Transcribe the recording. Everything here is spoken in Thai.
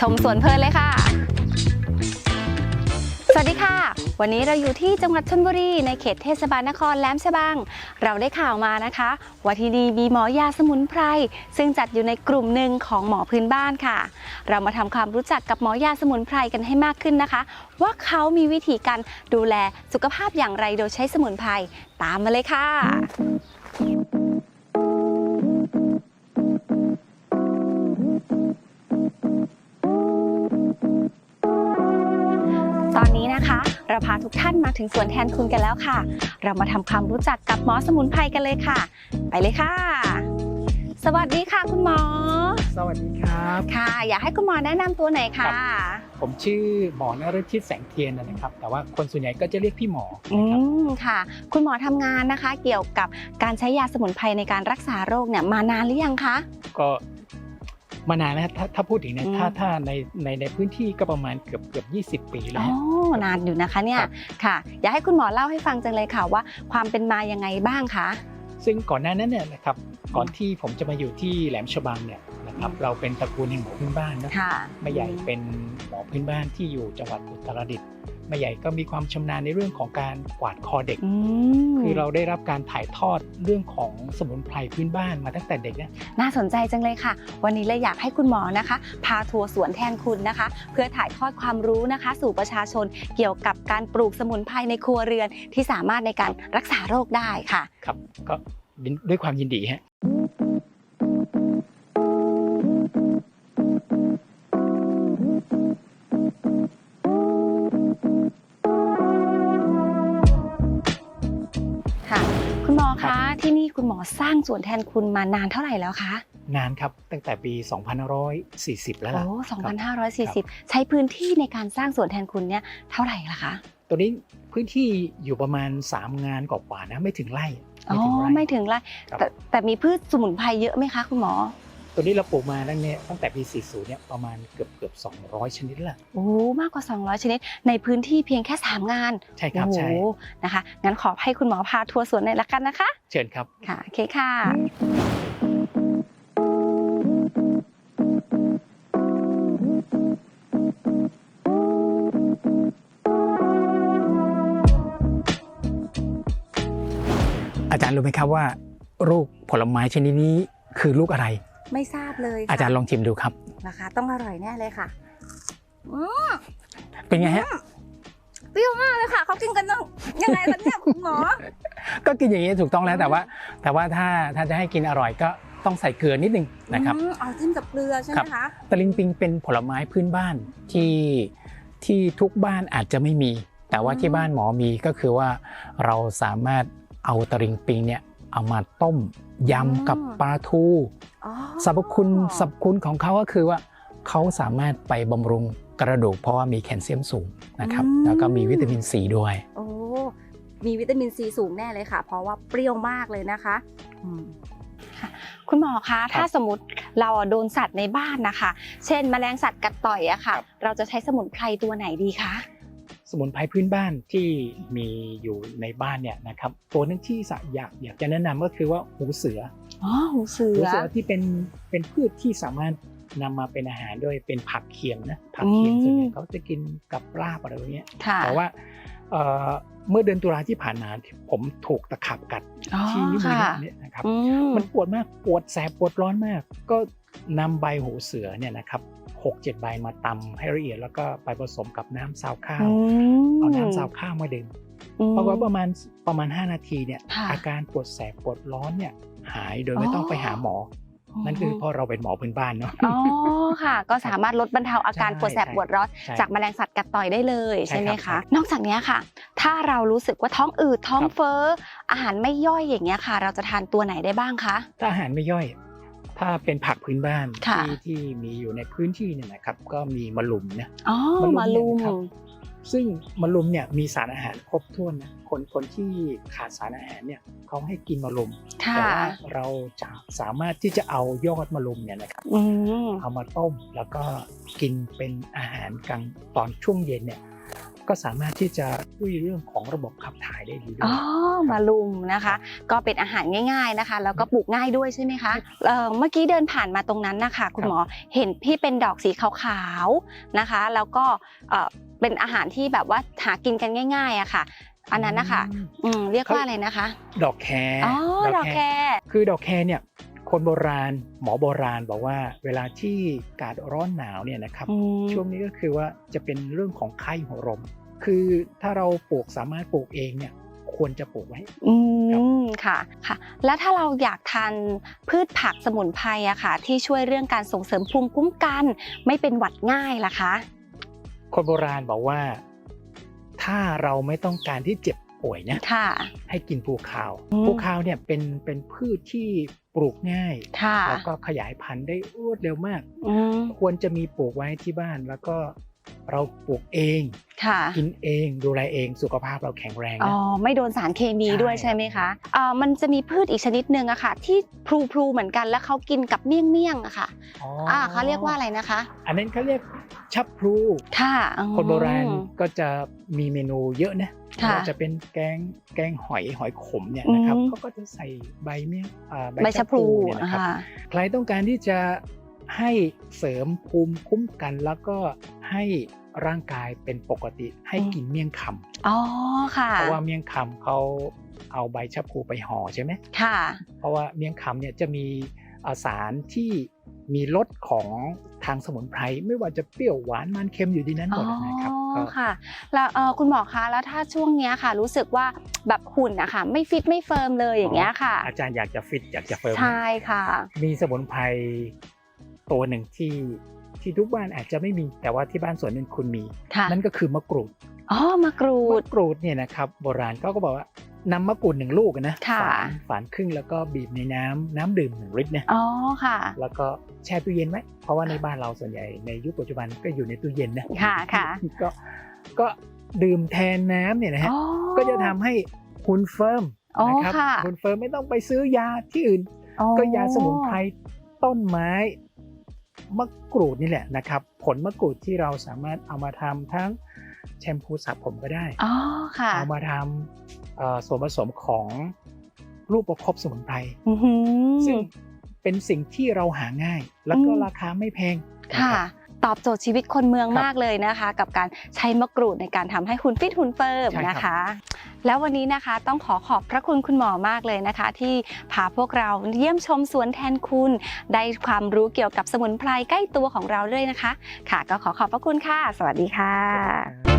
ชมสวนเพลินเลยค่ะ สวัสดีค่ะ วันนี้เราอยู่ที่จังหวัดชลบุรีในเขตเทศบาลนครแหลมฉบัง เราได้ข่าวมานะคะว่าที่นี่มีหมอยาสมุนไพรซึ่งจัดอยู่ในกลุ่มหนึ่งของหมอพื้นบ้านค่ะ เรามาทำความรู้จักกับหมอยาสมุนไพรกันให้มากขึ้นนะคะ ว่าเขามีวิธีการดูแลสุขภาพอย่างไรโดยใช้สมุนไพรตามมาเลยค่ะ นนี้นะคะ เราพาทุกท่านมาถึงสวนแทนคุณกันแล้วค่ะ เรามาทำความรู้จักกับหมอสมุนไพรกันเลยค่ะ ไปเลยค่ะ สวัสดีค่ะคุณหมอ สวัสดีครับค่ะ อยากให้คุณหมอแนะนำตัวหน่อยค่ะ ผมชื่อหมอนฤทิศแสงเทียนนะครับ แต่ว่าคนส่วนใหญ่ก็จะเรียกพี่หมออืนะครับมค่ะ คุณหมอทำงานนะคะ เกี่ยวกับการใช้ยาสมุนไพรในการรักษาโรคเนี่ยมานานหรือยังคะ ก็ มานานแล้วถ้าถ้าพูดถึงเนี่ยอืมถ้าถ้าในในในพื้นที่ก็ประมาณเกือบเกือบ20 ปีแล้อ๋วอนานอยู่นะคะเนี่ยครับค่ะ อยากให้คุณหมอเล่าให้ฟังจังเลยค่ะว่า ความเป็นมายังไงบ้างคะซึ่งก่อนหน้านั้นเนี่ยนะครับก่อนที่ผมจะมาอยู่ที่แหลมฉบังเนี่ยนะครับอืมเราเป็นตระกูลแห่งหมอพื้นบ้านนะค่ะแม่ใหญ่เป็นหมอพื้นบ้านที่อยู่จังหวัดอุตรดิตถ์ แม่ใหญ่ก็มีความชำนาญในเรื่องของการกวาดคอเด็กอืมคือเราได้รับการถ่ายทอดเรื่องของสมุนไพรพื้นบ้านมาตั้งแต่เด็กเนี่ยน่าสนใจจังเลยค่ะ วันนี้เลยอยากให้คุณหมอนะคะ พาทัวร์สวนแทนคุณนะคะ เพื่อถ่ายทอดความรู้นะคะ สู่ประชาชนเกี่ยวกับการปลูกสมุนไพรในครัวเรือนที่สามารถในการรักษาโรคได้ค่ะ ครับก็ด้วยความยินดีฮะค่ะ สร้างสวนแทนคุณมานานเท่าไหร่แล้วคะนานครับตั้งแต่ปี 2540 แล้วล่ะโอ้2540 ใช้พื้นที่ในการสร้างสวนแทนคุณเนี่ยเท่าไหร่ล่ะคะตัวนี้พื้นที่อยู่ประมาณ 3 งานกว่าๆนะไม่ถึงไร่อ๋อถึงไร่ไม่ถึงไรครับแต่แต่มีพืชสมุนไพรเยอะไหมคะคุณหมอ ตัวนี้เราปลูกมาตั้งเนี่ยตั้งแต่ปี 40 เนี่ยประมาณเกือบเกือบ200 ชนิดละ โอ้มากกว่า 200 ชนิด ในพื้นที่เพียงแค่ 3 งานใช่ครับโอ้โหใช่นะคะ งั้นขอให้คุณหมอพาทัวร์สวนหน่อยละกันนะคะ เชิญครับ ค่ะโอเคค่ะอาจารย์รู้ไหมครับว่าลูกผลไม้ชนิดนี้คือลูกอะไร ไม่ทราบเลยอาจารย์ลองชิมดูครับนะคะต้องอร่อยแน่เลยค่ะเป็นไงฮะเปรี้ยวมากเลยค่ะเขากินกันต้องยังไงคะเนี่ยคุณหมอ ก็กินอย่างนี้ถูกต้องแล้วแต่ว่า แต่ว่าถ้าถ้าจะให้กินอร่อยก็ต้องใส่เกลือนิดนึงนะครับอืมเอาจิ้มกับเกลือใช่ไหครัมบคะตะลิงปิงเป็นผลไม้พื้นบ้านที่ที่ทุกบ้านอาจจะไม่มี แต่ว่าอืมที่บ้านหมอมีก็คือว่าเราสามารถเอาตะลิงปิงเนี่ยเอามาต้มยำกับปลาทูอ๋อ สรรพคุณสรรพคุณของเขาก็คือว่าเขาสามารถไปบำรุงกระดูกเพราะว่ามีแคลเซียมสูงนะครับ แล้วก็มีวิตามินซีด้วย โอ้ มีวิตามินซีสูงแน่เลยค่ะ เพราะว่าเปรี้ยวมากเลยนะคะอืมค่ะคุณหมอคะ ถ้าสมมติเราอะโดนสัตว์ในบ้านนะคะ เช่น แมลงสัตว์กัดต่อยอะค่ะ เราจะใช้สมุนไพรตัวไหนดีคะ สมุนไพรพื้นบ้านที่มีอยู่ในบ้านเนี่ยนะครับตัวหนึงที่สะอยากอยากจะแนะนำก็คือว่าหูเสืออ๋อหูเสืหูอเสือที่เป็นเป็นพืชที่สามารถนำมาเป็นอาหารด้วยเป็นผักเคียงนะผักเคียงอืมส่วนใหญ่เขาจะกินกับลาบอะไรแบบเนี้ยค่ะแต่ว่าเอ่อเมื่อเดือนตุลาที่ผ่านมาผมถูกตะขับกัดอ๋อที่นิ้วมือค่ะเนี่ยนะครับอืมมันปวดมากปวดแสบปวดร้อนมาก ก็นำใบหูเสือเนี่ยนะครับ หกเจ็ดใบมาตำให้ละเอียดแล้วก็ไปผสมกับน้ำซาวข้าวอืมเอาน้ำซาวข้าวมาดื่มอืมปรากฏว่าประมาณประมาณ 5 นาทีเนี่ยค่ะอาการปวดแสบปวดร้อนเนี่ยหายโดยไม่ต้องไปหาหมอ นั่นคือเพราะเราเป็นหมอพื้นบ้านเนาะอ๋อค่ะ ก็สามารถลดบรรเทาอาการใช่ปวดแสบปวดร้อนใช่จากแมลงสัตว์กัดต่อยได้เลยใช่ใช่ไหมครัคะบนอกจากเนี้ยค่ะ ถ้าเรารู้สึกว่าท้องอืดท้องครับเฟ้ออาหารไม่ย่อยอย่างเงี้ยค่ะ เราจะทานตัวไหนได้บ้างคะถ้าอาหารไม่ย่อย ถ้าเป็นผักพื้นบ้านค่ะ ที่ที่มีอยู่ในพื้นที่เนี่ยนะครับ ก็มีมะลุมนะ อ๋อมะมารุลุมมเนี่ยนะครับซึ่งมะลุมเนี่ยมีสารอาหารครบถ้วนนะคนคนที่ขาดสารอาหารเนี่ยเขาให้กินมะลุมค่ะแต่ว่าเราจะสามารถที่จะเอายอดมะลุมเนี่ยนะครับอืม เอามาต้มแล้วก็กินเป็นอาหารกลางตอนช่วงเย็นเนี่ย ก็สามารถที่จะช่วยเรื่องของระบบขับถ่ายได้ดีด้วอ๋ยอมาลุมนะคะ ก็เป็นอาหารง่าย ๆนะคะ แล้วก็ปลูกง่ายด้วยใช่ไหมคะเอ่อเมื่อกี้เดินผ่านมาตรงนั้นนะคะคุณหมอเห็นพี่เป็นดอกสีขาวๆนะคะ แล้วก็เอ่อเป็นอาหารที่แบบว่าหากินกันง่ายๆอะค่ะอันนั้นนะคะอืมอืมเรียกว่าอะไรนะคะ ดอกแคร์อ๋อดอกแครคือดอกแคร์เนี่ย คนโบราณ หมอโบราณบอกว่าเวลาที่อากาศร้อนหนาวเนี่ยนะครับอืมช่วงนี้ก็คือว่าจะเป็นเรื่องของไข้หัวลมคือถ้าเราปลูกสามารถปลูกเองเนี่ยควรจะปลูกไว้อืมค่ะค่ะ แล้วถ้าเราอยากทานพืชผักสมุนไพรอะค่ะ ที่ช่วยเรื่องการส่งเสริมภูมิคุ้มกัน ไม่เป็นหวัดง่ายล่ะคะ คนโบราณบอกว่า ถ้าเราไม่ต้องการที่เจ็บ ป่วยนะค่ะ ให้กินภูคาวอืมภูคาวเนี่ยเป็นเป็นพืชที่ปลูกง่ายค่ะแล้วก็ขยายพันธุ์ได้รวดเร็วมากอืมควรจะมีปลูกไว้ที่บ้านแล้วก็ เราปลูกเองค่ะกินเองดูแลเองสุขภาพเราแข็งแรงอ๋อนะไม่โดนสารเคมีใช่ด้วยใช่ไหมคะเอ่อมันจะมีพืชอีกชนิดหนึ่งอะค่ะ ที่พลูพลูๆเหมือนกันแล้วเขากินกับเมี่ยงเมี่ยงๆอะค่ะอ๋ออ่าเขาเรียกว่าอะไรนะคะ อันนั้นเขาเรียกชับพลูค่ะอืมคนโบราณก็จะมีเมนูเยอะนะค่ะไม่ว่าจะเป็นแกงแกงหอยหอยขมเนี่ยนะครับอืมเขาก็จะใส่ใบเมี่ยงอ่าใบชะพลูเนี่ยนะครับค่ะใครต้องการที่จะให้เสริมภูมิคุ้มกันแล้วก็ให้ร่างกายเป็นปกติให้อืมกินเมี่ยงคอ๋อค่ะำเพราะว่าเมี่ยงคำเขาเอาใบชะพลูไปห่อใช่ไหมค่ะ เพราะว่าเมี่ยงคำเนี่ยจะมีอ่าสารที่มีรสของทางสมุนไพรไม่ว่าจะเปรี้ยวหวานมันเค็มอยู่ในนั้นหมดนะครับอ๋ก็อค่ะแล้วเอ่อคุณหมอคะแล้วถ้าช่วงเนี้ยค่ะ รู้สึกว่าแบบหุ่นอะค่ะไม่ฟิตไม่เฟิร์มเลยอย่างเงี้ยค่ะ อาจารย์อยากจะฟิตอยากจะเฟิร์มใช่ค่ะ มีสมุนไพรตัวหนึ่งที่ ที่ทุกบ้านอาจจะไม่มีแต่ว่าที่บ้านส่วนหนึ่งคุณมีค่ะนั่นก็คือมะกรูดอ๋อมะกรูดมะกรูดเนี่ยนะครับโบราณเขาก็บอกว่านำมะกรูดหนึ่งลูกนะค่ะฝานฝานครึ่งแล้วก็บีบในน้ำน้ำดื่มหนึ่งลิตรเนี่ยอ๋อค่ะ แล้วก็แช่ตู้เย็นไว้เพราะว่าในบ้านเราส่วนใหญ่ในยุคปัจจุบันก็อยู่ในตู้เย็นนะค่ะค่ะก็ก็ดื่มแทนน้ำเนี่ยนะฮะอ๋อก็จะทำให้หุ่นเฟิร์มอ๋อนะครับค่ะหุ่นเฟิร์มไม่ต้องไปซื้อยาที่อื่นอ๋อก็ยาสมุนไพรต้นไม้ มะกรูดนี่แหละนะครับ ผลมะกรูดที่เราสามารถเอามาทำทั้งแชมพูสระผมก็ได้อ๋อค่ะเอามาทำเอ่อส่วนผสมของรูปประคบสมุนไพรอื้อหือซึ่งเป็นสิ่งที่เราหาง่าย แล้วก็อืมราคาไม่แพงนค่ะรับตอบโจทย์ชีวิตคนเมืองครับมากเลยนะคะ กับการใช้มะกรูดในการทำให้หุ่นฟิตหุ่นเฟิร์มใช่ครับนะคะ แล้ววันนี้นะคะต้องขอขอบพระคุณคุณหมอมากเลยนะคะ ที่พาพวกเราเยี่ยมชมสวนแทนคุณ ได้ความรู้เกี่ยวกับสมุนไพรใกล้ตัวของเราด้วยนะคะ ค่ะ ก็ขอขอบพระคุณค่ะ สวัสดีค่ะ